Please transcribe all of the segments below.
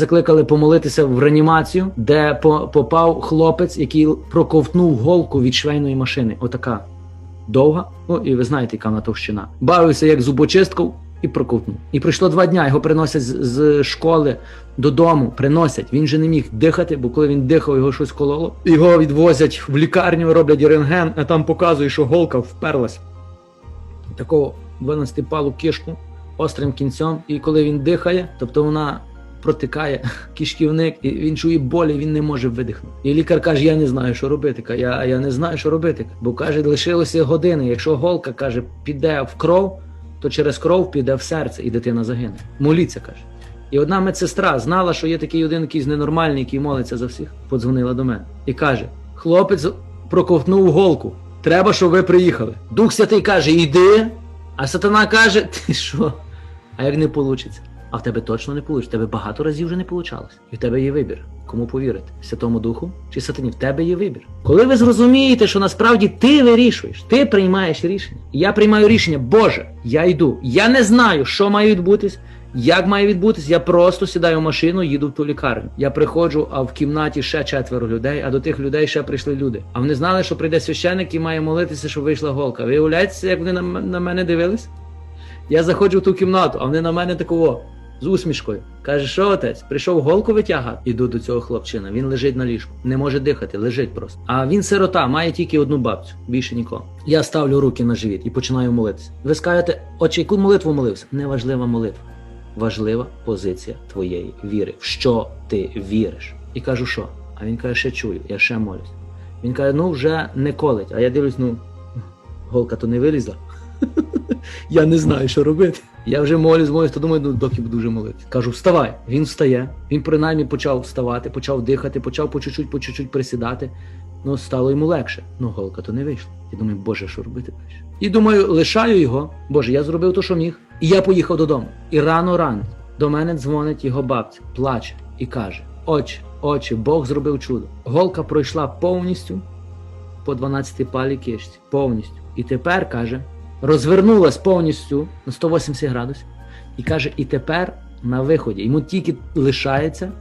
Закликали помолитися в реанімацію, де по- попав хлопець, який проковтнув голку від швейної машини. Отака довга. Ну і ви знаєте, яка вона товщина. Бавився як зубочисткою і проковтнув. І пройшло два дня. Його приносять з, школи додому. Приносять. Він же не міг дихати, бо коли він дихав, його щось кололо. Його відвозять в лікарню, роблять рентген, а там показує, що голка вперлась. Такого 12-палу кишку острим кінцем. І коли він дихає, тобто вона протикає кишківник, і він чує болі, він не може видихнути. І лікар каже: Я не знаю, що робити. Я, я не знаю, що робити. Бо каже, лишилося години. Якщо голка каже, піде в кров, то через кров піде в серце, і дитина загине. Моліться, каже. І одна медсестра знала, що є такий один якийсь ненормальний, який молиться за всіх. Подзвонила до мене і каже: хлопець проковтнув голку. Треба, щоб ви приїхали. Дух Святий каже: Іди. А сатана каже: Ти що? А як не вийде? А в тебе точно не вийде. В тебе багато разів вже не вийшло. І в тебе є вибір. Кому повірити? Святому Духу чи сатані? В тебе є вибір. Коли ви зрозумієте, що насправді ти вирішуєш, ти приймаєш рішення. Я приймаю рішення, Боже, я йду. Я не знаю, що має відбутись, як має відбутись. Я просто сідаю в машину, їду в ту лікарню. Я приходжу, а в кімнаті ще четверо людей, а до тих людей ще прийшли люди. А вони знали, що прийде священник і має молитися, щоб вийшла голка. Ви уявляєте, як вони на мене дивились? Я заходжу в ту кімнату, а вони на мене такого з усмішкою. Каже, що отець, прийшов голку витягати. Іду до цього хлопчина. Він лежить на ліжку, не може дихати, лежить просто. А він сирота, має тільки одну бабцю, більше нікого. Я ставлю руки на живіт і починаю молитися. Ви скажете, отче, яку молитву молився? Неважлива молитва. Важлива позиція твоєї віри. В що ти віриш? І кажу, що? А він каже, ще чую, я ще молюсь. Він каже, ну вже не колить. А я дивлюсь, ну голка то не вилізла. Я не знаю, що робити. Я вже молюсь, молюсь, то думаю, ну доки буду вже молитися. Кажу, вставай. Він встає. Він принаймні почав вставати, почав дихати, почав по чуть-чуть, по чуть-чуть присідати. Ну, стало йому легше. Ну, голка то не вийшла. Я думаю, боже, що робити далі? І думаю, лишаю його. Боже, я зробив то, що міг. І я поїхав додому. І рано рано до мене дзвонить його бабця, плаче і каже: Отче, отче, Бог зробив чудо. Голка пройшла повністю по 12 палі кишці. Повністю. І тепер каже, розвернулась повністю на 180 градусів. І каже, і тепер на виході йому тільки лишається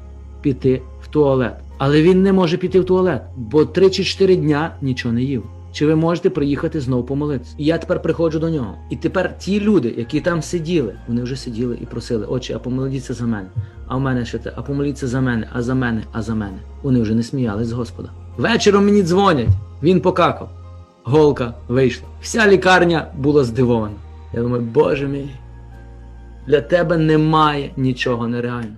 піти в туалет. Але він не може піти в туалет, бо 3 чи 4 дня нічого не їв. Чи ви можете приїхати знову помолитися? І я тепер приходжу до нього. І тепер ті люди, які там сиділи, вони вже сиділи і просили, отче, а помоліться за мене. А в мене ще те, а помоліться за мене, а за мене, а за мене. Вони вже не сміялись з Господа. Вечором мені дзвонять. Він покакав. Голка вийшла. Вся лікарня була здивована. Я думаю, боже мій, для тебе немає нічого нереального.